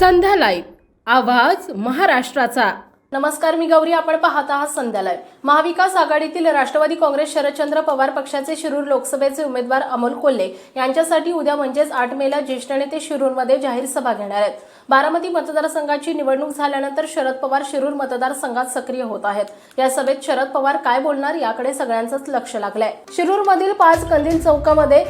संध्या live आवाज महाराष्ट्राचा. नमस्कार मी गौरी. आपण पाहत आहात संध्या लाईव्ह महाविकास आघाडीतील राष्ट्रवादी काँग्रेस शरदचंद्र पवार पक्षाचे शिरूर लोकसभेचे उमेदवार अमोल कोल्हे यांच्यासाठी उद्या म्हणजेच आठ मेला ज्येष्ठ नेते शिरूरमध्ये जाहीर सभा घेणार आहेत. बारामती मतदारसंघाची निवडणूक झाल्यानंतर शरद पवार शिरूर मतदारसंघात सक्रिय होत आहेत. या सभेत शरद पवार काय बोलणार याकडे सगळ्यांचंच लक्ष लागलंय. शिरूरमधील पाच कंदील चौकामध्ये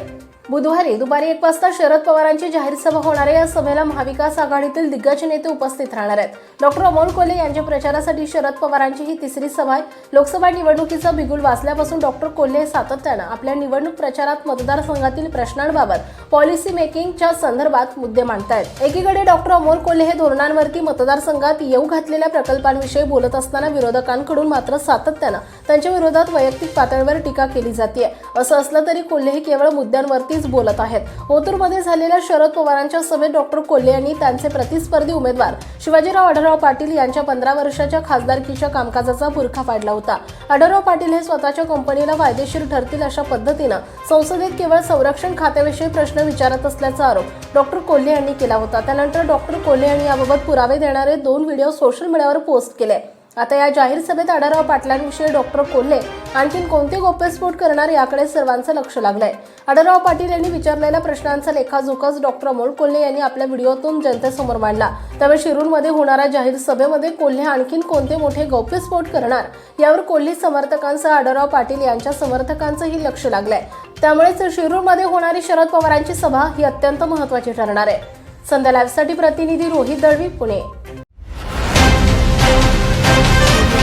बुधवारी दुपारी एक वाजता शरद पवारांची जाहीर सभा होणार आहे. या सभेला महाविकास आघाडीतील दिग्गज नेते उपस्थित राहणार आहेत. डॉक्टर अमोल कोल्हे यांच्या प्रचारासाठी शरद पवारांची ही तिसरी सभा आहे. लोकसभा निवडणुकीचा बिगुल वाचल्यापासून डॉक्टर कोल्हे सातत्यानं आपल्या निवडणूक प्रचारात मतदारसंघातील प्रश्नांबाबत पॉलिसी मेकिंगच्या संदर्भात मुद्दे मांडतायत. एकीकडे डॉक्टर अमोल कोल्हे हे धोरणांवरती मतदारसंघात येऊ घातलेल्या प्रकल्पांविषयी बोलत असताना विरोधकांकडून मात्र सातत्यानं त्यांच्या विरोधात वैयक्तिक पातळीवर टीका केली जाते असं असलं तरी कोल्हे हे केवळ मुद्द्यांवरतीच बोलत आहेत. ओतूरमध्ये झालेल्या शरद पवारांच्या सभेत डॉक्टर कोल्हे यांनी त्यांचे प्रतिस्पर्धी उमेदवार शिवाजीराव आढळराव पाटील यांच्या पंधरा वर्षाच्या खासदारकीच्या कामकाजाचा पुरखा पाडला होता. आढळराव पाटील हे स्वतःच्या कंपनीला फायदेशीर ठरतील अशा पद्धतीनं संसदेत केवळ संरक्षण खात्याविषयी प्रश्न विचारत असल्याचा आरोप डॉक्टर कोल्हे यांनी केला होता. त्यानंतर डॉक्टर कोल्हे यांनी याबाबत पुरावे देणारे दोन व्हिडिओ सोशल मीडियावर पोस्ट केले. आता या जाहीर सभेत आढळराव पाटलांविषयी डॉक्टर कोल्हे आणखीन कोणते गौप्यस्फोट करणार याकडे सर्वांचं लक्ष लागलंय. आढळराव पाटील यांनी विचारलेल्या प्रश्नांचा लेखाजोखाच डॉक्टर अमोल कोल्हे यांनी आपल्या व्हिडिओतून जनतेसमोर मांडला. त्यामुळे शिरूरमध्ये होणाऱ्या जाहीर सभेमध्ये कोल्हे आणखीन कोणते मोठे गौप्यस्फोट करणार यावर कोल्हे समर्थकांसह आढळराव पाटील यांच्या समर्थकांचंही लक्ष लागलंय. त्यामुळेच शिरूरमध्ये होणारी शरद पवारांची सभा ही अत्यंत महत्वाची ठरणार आहे. संध्या लाईव्हसाठी प्रतिनिधी रोहित दळवी पुणे.